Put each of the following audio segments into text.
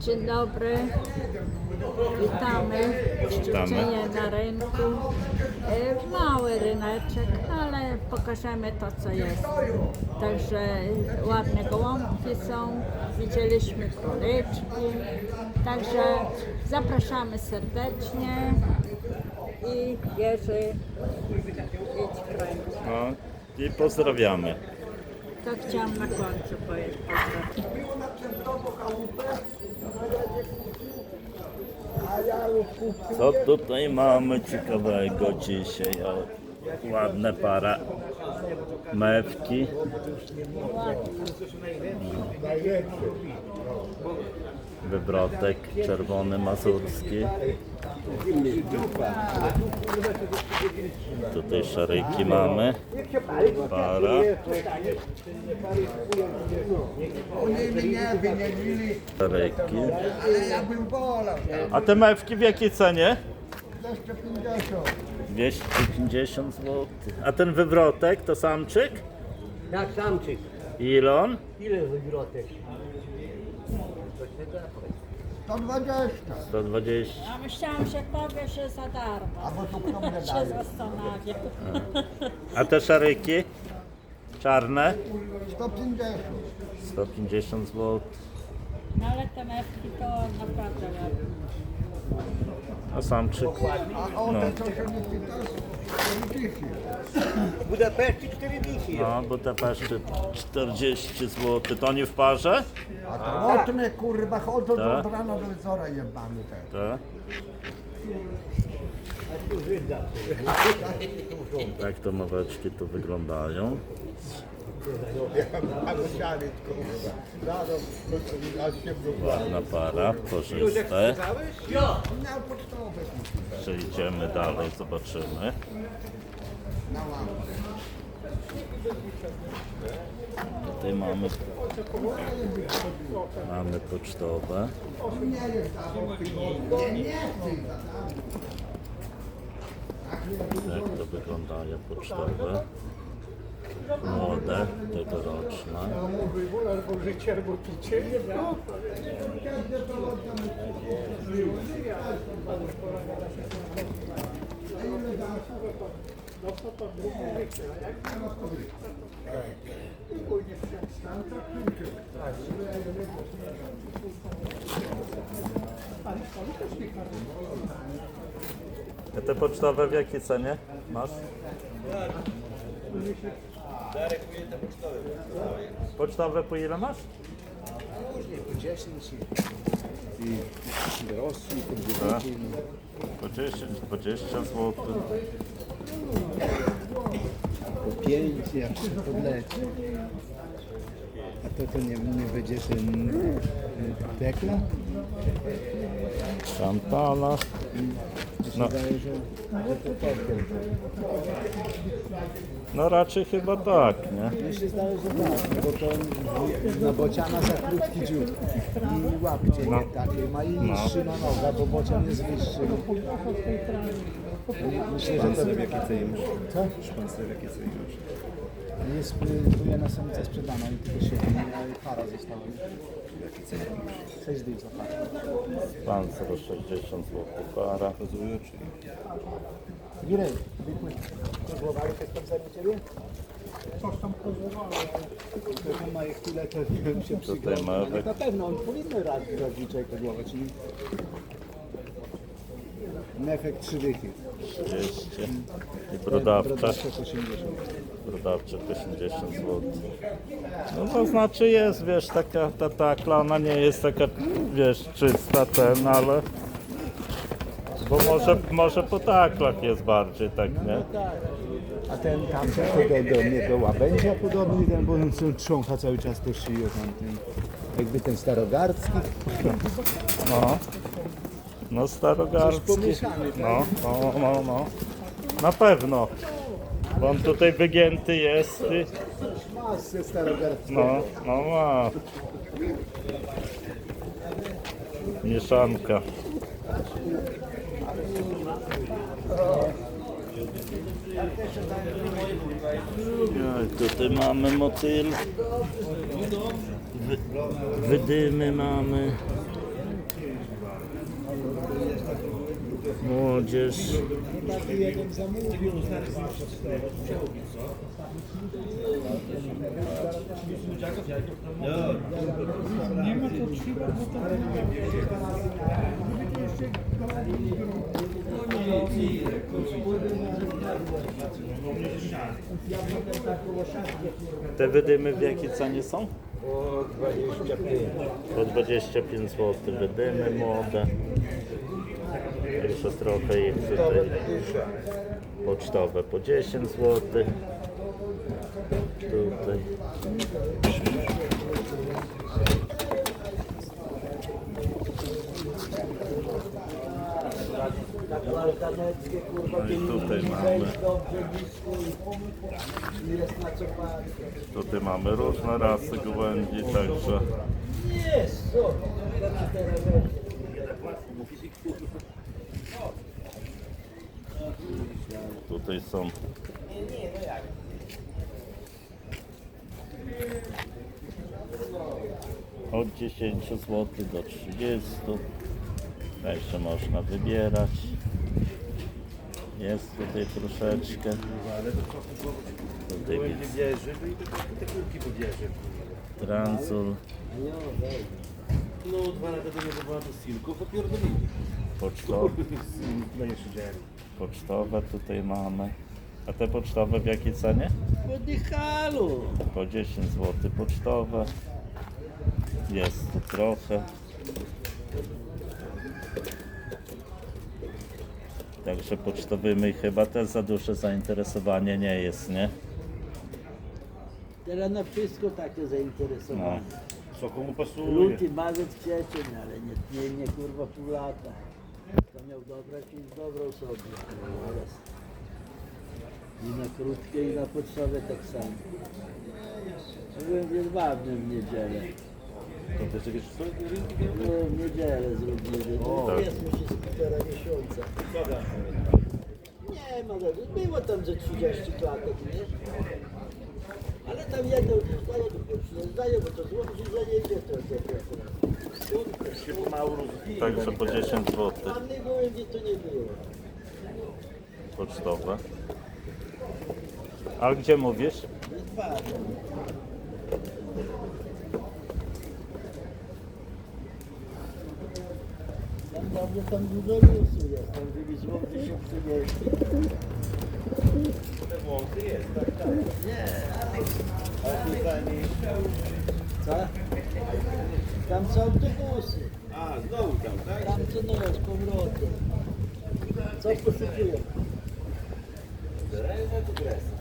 Dzień dobry. Witamy. Szczęczenie na rynku. E, Mały ryneczek, ale pokażemy to, co jest. Także ładne gołąbki są. Widzieliśmy króliczki. Także zapraszamy serdecznie. I Jerzy, idź kręć. No i pozdrawiamy. To chciałam na końcu powiedzieć. Co tutaj mamy ciekawego dzisiaj? O, ładne para mewki. Wywrotek czerwony mazurski. Tutaj szaryki mamy. Para. Szaryki. ale ja bym wolał. A te mewki w jakiej cenie? 250. 250 zł. A ten wywrotek to samczyk? Jak samczyk. Ile on? Ile wygrotek? 120. 120. A myślałam, że powie, że za darmo. Albo tu kto mnie się daje. zastanawiam. A te szaryki? Czarne? 150. 150 zł. No ale te mewki to naprawdę ładne. A samczyk? No. nie Budapeszcie 4 dni. No, Budapeszty 40 zł. To oni w parze? A to lotne kurwa chodzą Tak. od rana do wieczora jebany te. Tak. Tak to maweczki tu wyglądają. Ładna para, korzyste. Przejdziemy dalej, zobaczymy. Tutaj mamy, mamy pocztowe. Jak to wyglądają pocztowe. Młode, tegoroczne. A te pocztowe w jakiej cenie masz? Pocztowe po ile masz? po 10 i dorosli, po 9. Tak. Po 10, 20 zł. po 5 jak się podleci. A to to nie, nie będzie ten dekla? Szantala. No. wydaje, że, że to pekel. No raczej chyba tak, nie? Mi się zdaje, że tak, bo to na bociana za krótki dziób i łapcie nie takie ma i niższy na noga, bo bocian jest wyższy. Myślę, że to... w jakiej cenie masz? Co? Szpancer w jakiej cenie masz? Jest tu jedna samica sprzedana i tylko się a para została. W jakiej cenie masz? 6 dych za parę. Pancer 60 zł para. Jurek, wypłyń. Kozłowali te spancery u Ciebie? Coś tam kozłowali, ale... To ma ich tyle, to bym się mamy Na pewno, on powinny raz rozliczać kozłować. Nefek 3 dychy. 30 i brodawcze, Brodawcze 80. brodawcze 80 zł. No to znaczy jest, wiesz, taka ta takla, ona nie jest taka, wiesz, czysta ten, ale... Bo może, może po taklach jest bardziej tak, nie? A ten to do, do mnie do łabędzia podobny, ten, bo on się trzącha cały czas to szyję tamten. Jakby ten starogardzki. No. No starogardzki. No, no, no, no. Na pewno. Bo on tutaj wygięty jest. No, no ma. Mieszanka. Tutaj mamy motyl. Wy, Wydymy mamy. Młodzież. Te wydymy w jakiej cenie są? O 25. Po 25 zł wydymy młode. Trochę ich tutaj pocztowe po 10 zł. Tutaj. No i tutaj mamy. i. Tutaj mamy różne rasy gołębi, także Jest, co? Znaczy teraz weź. Tutaj są od 10 zł do 30. Także można wybierać. Jest tutaj troszeczkę. Tutaj bierze, no transul No, dwa lata temu to była to silko, popierdolili. Pocztowy. No nie siedzieli. Pocztowe tutaj mamy. A te pocztowe w jakiej cenie? Podychalu. Po 10 zł pocztowe. Jest tu trochę. Także pocztowymi chyba też za duże zainteresowanie nie jest, nie? Teraz na wszystko takie No. zainteresowane. Co komu pasuje? Luty, marzec, kwiecień, ale nie, nie, nie kurwa pół lata. Kto miał dobrał sobie. I na krótkie i na pocztowe tak samo. Byłem w Jedwabnym w niedzielę. To też wiesz co? No, w niedzielę zrobili. No, tak. jest się z półtora miesiąca. Nie no, było tam ze 30 klatek, nie? Ale tam jedno zdaje, bo to złożyć to Się pomału rozwija. Także po 10 zł pocztowe. A gdzie mówisz? Jedwabny. Tam dużo lusu jest, tam żeby złoty się przynieśli. Te wąsy jest, tak, tak. Nie, A tutaj nie... co? Tam są autobusy. A, znowu tam, tak? Tam co no z powrotem. Co poszukują? Reza to gresa.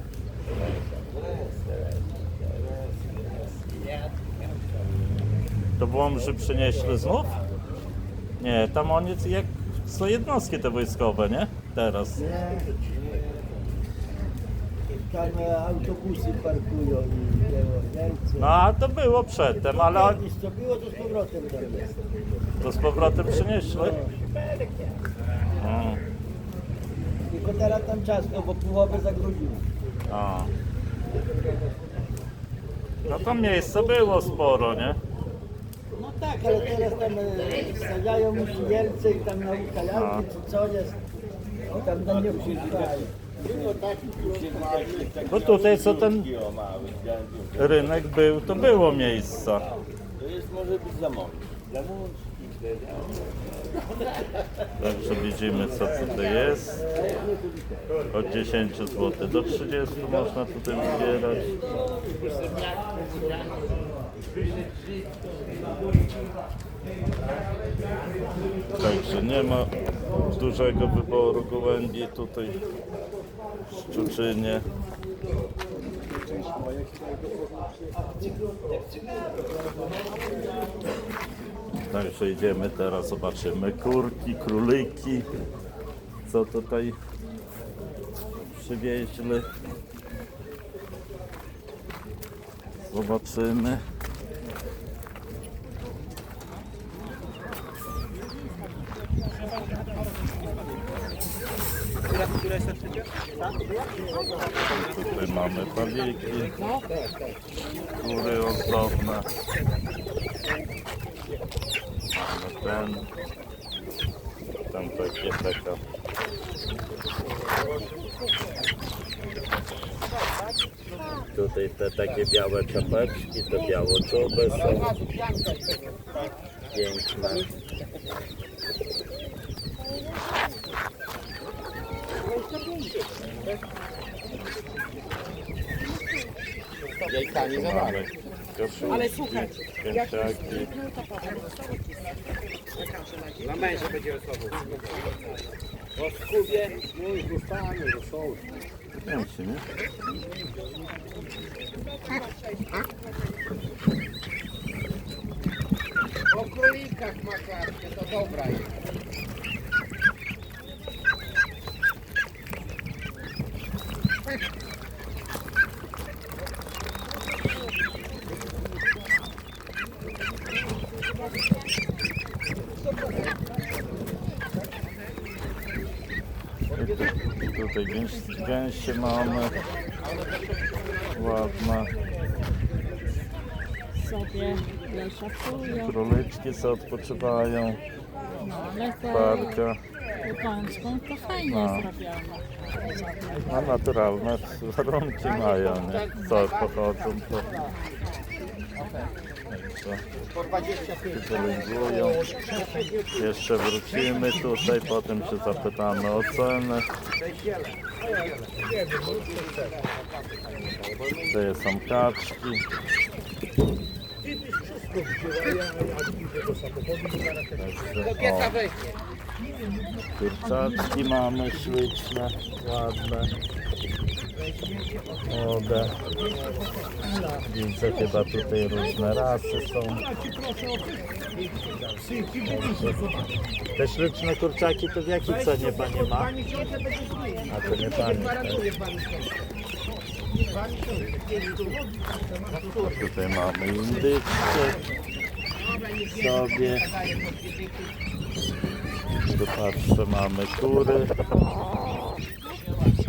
To Włomży przynieśli znów? Nie, tam oni jak są jednostki te wojskowe, nie? Teraz. Nie. Tam e, autobusy parkują i dzieło, Niemcy. No a to było przedtem, ale Kiedyś co było, to z powrotem tam jest. to z powrotem przynieśli. Mm. Tylko teraz tam czas, no bo połowę zagroziło. A. No to miejsca było sporo, nie? No tak, ale teraz tam e, stawiają Jelce i tam na Ukajanki, czy co jest. O, tam na nie przyjdzie. Bo tutaj co ten rynek był, to było miejsca. To jest może być za mąż. Także widzimy co tutaj jest. Od 10 zł do 30 można tutaj wybierać. Także nie ma dużego wyboru gołębi tutaj Szczuczynie. Także idziemy teraz, zobaczymy kurki, króliki, co tutaj przywieźli. Zobaczymy. Tutaj mamy pawiki, góry ozdobne. Mamy ten. Tam takie taka. Tutaj te takie białe czapeczki, te białoczobe są. Piękne. Mamy koszulki, pięciaki. Na męża będzie osobą. Pięknie, nie? O królikach ma klatkę, to dobra jest. I tu, tutaj gęś, gęsie mamy. Ładne. Sobie leszakują. Króliczki co odpoczywają. No, ale Parka. Japońską to fajnie No. zrobione. A naturalne warunki mają, nie? Co pochodzą to. Po 25. Wylęgują. Jeszcze wrócimy tutaj, potem się zapytamy o cenę. Tutaj są kaczki. Także, o, kurczaczki mamy śliczne, ładne. Młode. Widzę chyba tutaj różne rasy są. Te śliczne kurczaki to w jakiej cenie pani ma? A to nie pani. tak? Tutaj mamy indyczkę sobie. Tu patrzę, mamy kury.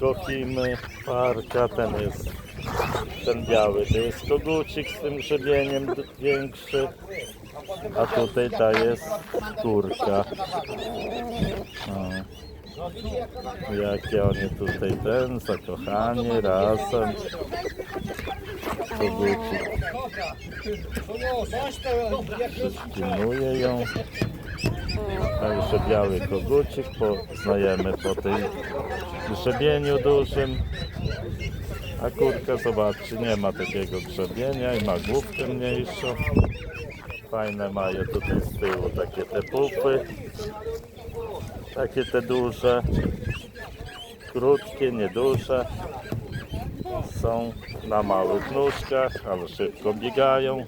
Kochimy, parka, ten jest ten biały, to jest kogucik z tym grzebieniem większy, a tutaj ta jest kurka. Jakie oni tutaj ten, zakochani, razem. Kogucik. Pilnuje ją. Także biały kogucik, poznajemy po tej grzebieniu dużym. A kurka, zobaczcie, nie ma takiego grzebienia i ma główkę mniejszą. Fajne mają tutaj z tyłu takie te pupy. Takie te duże. Krótkie, nieduże. Są na małych nóżkach, ale szybko biegają.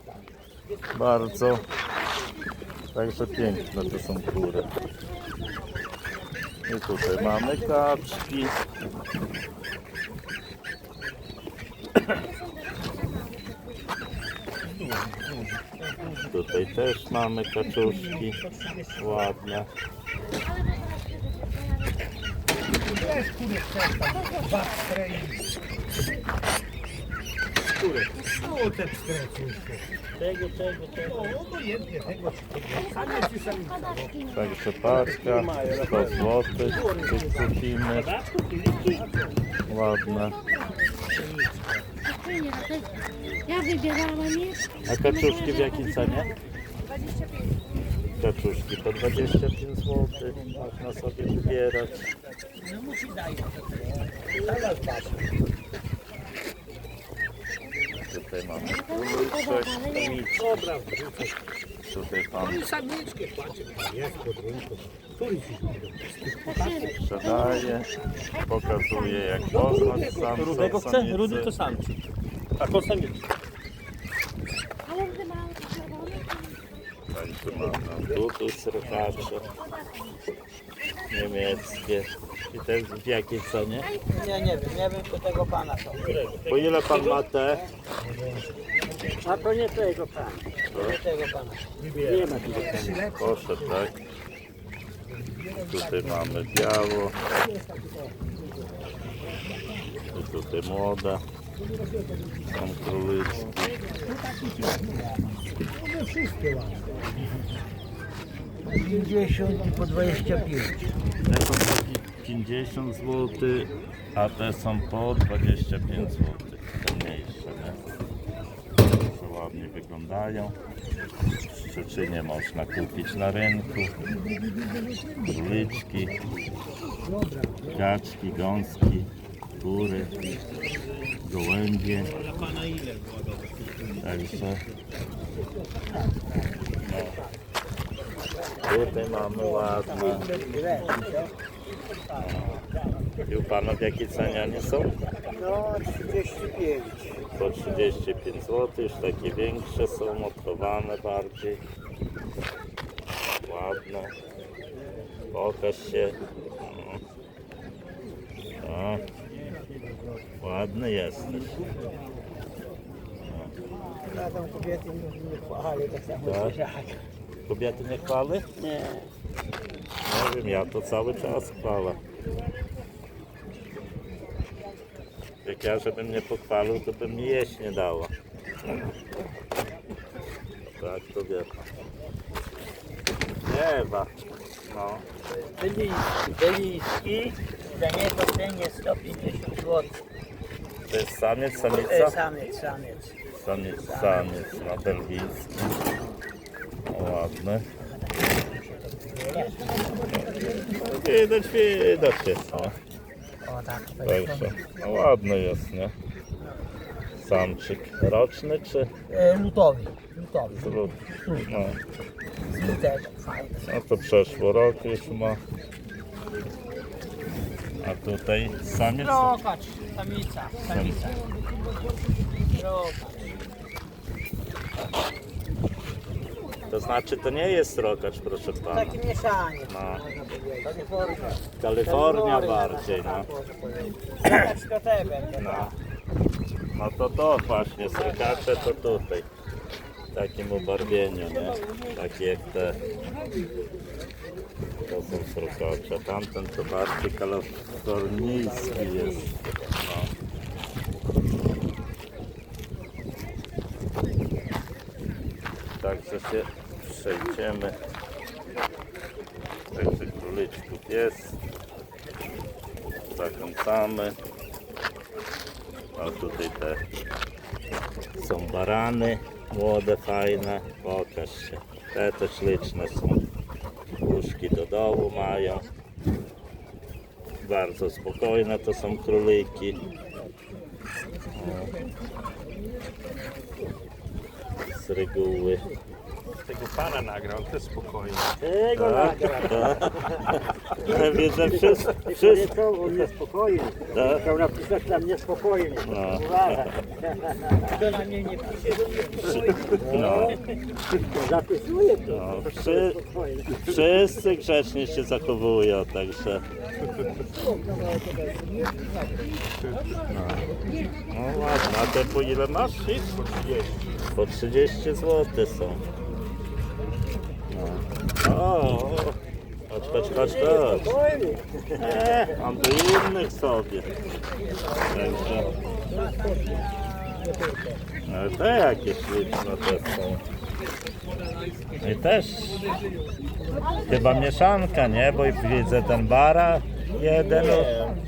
Bardzo. Także piękne to są kury. I tutaj mamy kaczki. Tutaj też mamy kaczuszki ładne. Tego, tego, tego. Także parka, 100 zł, tych kupimy. Ładne. Te- Ja wybierałam je. A kaczuszki w jakiej cenie? Kaczuszki po 25 zł. Można sobie wybierać. Tutaj mamy króliczek, samiczek. Tutaj pan sprzedaje, pokazuje jak poznać samca, Rudego chce? Rudy to samczyk. A to samiec. Ale gdy to czerwone, Także mamy tutaj srokacze niemieckie. I jest w jakiej cenie? Nie, nie wiem, nie wiem, czy tego pana to. Po ile pan ma te? A to nie tego pana. Nie tego pana. Nie ma tego pana. Poszedł, tak? Tutaj mamy biało. I tutaj młoda. Są królyczki. po 25. Te są takie 50 zł, a te są po 25 zł. Te mniejsze, nie? Ładnie wyglądają. W Szczecinie można kupić na rynku. Króliczki, kaczki, gąski, kury, gołębie. Także no. Tutaj mamy ładne. I u panów jakie cenianie są? No 35. Po 35 zł, już takie większe są, odchowane bardziej. Ładne. Pokaż się. No. Ładny jesteś. Ja tam kobiety nie chwalę, tak samo Tak? Kobiety nie chwały? Nie. Nie wiem, ja to cały czas chwalę. Jak ja żebym nie pochwalił, to bym mi jeść nie dała. Tak to wie. Nie, Ewa. No. Beliński, Beliński, za niego cenię 150 zł. To jest samiec, E, samica? samiec, samiec. Samiec, samiec na belgijski. No, Widać, widać jest, nie? O tak, Także, no ładny jest, nie? Samczyk roczny czy e, lutowy, lutowy, zrób? No, fajny. no to przeszło rok już ma. A tutaj samiec? Rokacz, samica, samica. Rokacz. To znaczy to nie jest rokacz, proszę pana. Takie mieszanie, No. można powiedzieć. Kalifornia. Kalifornia bardziej, no. Tak będzie, No. No to to właśnie, srykacze to tutaj. W takim ubarwieniu, nie? Takie jak te. To są srokacze. Tamten to bardziej kalifornijski jest. No. Także się przejdziemy. Także króliczków jest. Zakręcamy. A tutaj te są barany młode, fajne. Pokaż się. Te też śliczne są. Łóżki do dołu mają. Bardzo spokojne to są króliki. Z reguły. Tego pana nagrał, to spokojnie. Tego Tak, nagra. tak. Widzę wszyscy. wszyscy. To on niespokojny. Tak. Chciał napisać tam niespokojny. No. Uwaga. Kto na mnie nie pisze, to niespokojny. No. Zapisuję to. No, wszy, wszyscy grzecznie się zachowują, także. No, no ładnie, a te po ile masz? Po 30 zł są. No. O, chodź, chodź, chodź, chodź. E, mam tu innych sobie. Także. No te jakieś liczne te są. I też chyba mieszanka, nie? Bo widzę ten bara jeden,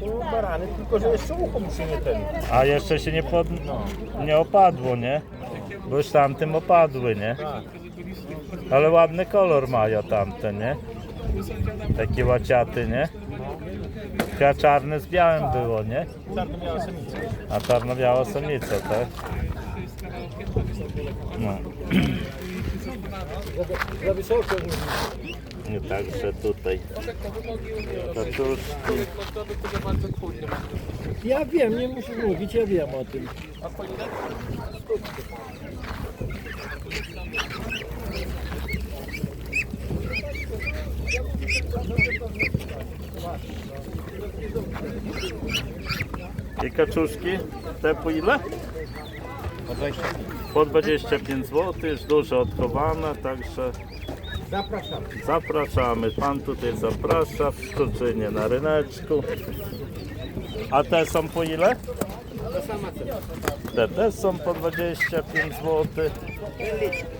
To barany, tylko że jeszcze ucho mu się nie ten. a jeszcze się nie, pod, nie opadło, nie? Bo już tamtym opadły, nie? Ale ładny kolor mają tamte, nie? Taki łaciaty, nie? Chyba czarny z białym było, nie? Czarno-biała samica. A czarno-biała samica, tak? No. I także tutaj kaczuszki. Ja wiem, nie musisz mówić, ja wiem o tym. I kaczuszki te po ile? Po 25 zł, już dużo odchowane, także Zapraszam. zapraszamy. Pan tutaj zaprasza w Szczuczynie na ryneczku. A te są po ile? Te też są po 25 zł.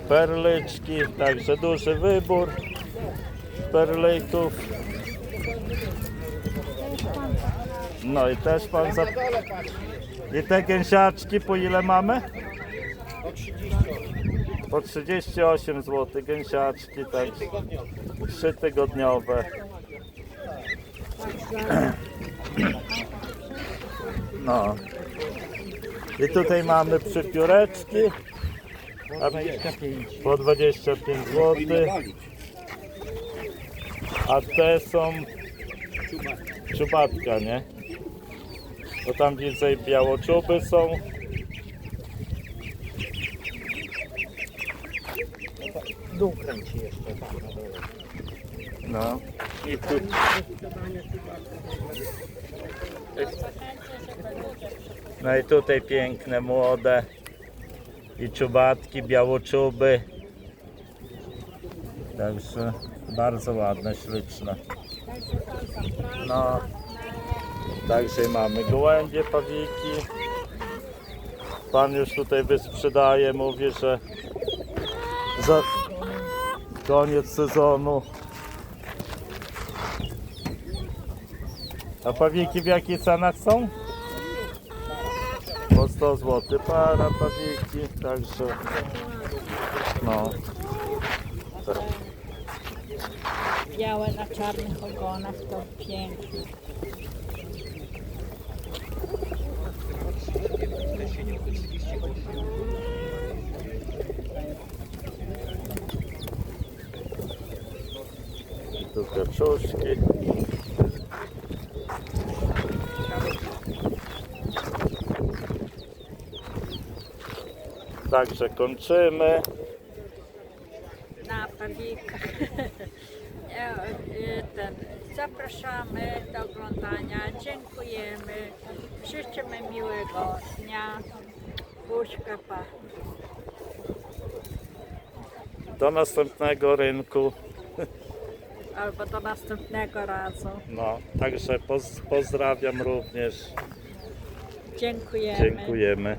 Perlyczki, także duży wybór perlików. No i też pan za... I te gęsiaczki po ile mamy? Po 38. Po 38 zł gęsiaczki, tak. Tygodniowo. Trzy tygodniowe. No. I tutaj mamy przypióreczki. Po 25 zł. A te są czubatka, nie? Bo tam widzę białoczuby są. Dół kręci jeszcze, tam na dole. No. I tu. No i tutaj piękne, młode. I czubatki, białoczuby. Także bardzo ładne, śliczne. No. Także mamy gołębie, pawiki. Pan już tutaj wysprzedaje, mówi, że za koniec sezonu A pawiki w jakich cenach są? Po 100 zł para pawiki, także no. Tak. Białe na czarnych ogonach to piękne. Tu kaczuszki. Także kończymy. Na pawikach. E, e, Ten, zapraszamy do oglądania. Dziękujemy. Życzymy miłego dnia. Buźka pa. Do następnego rynku. Albo do następnego razu. No, także poz, pozdrawiam również. Dziękujemy. Dziękujemy.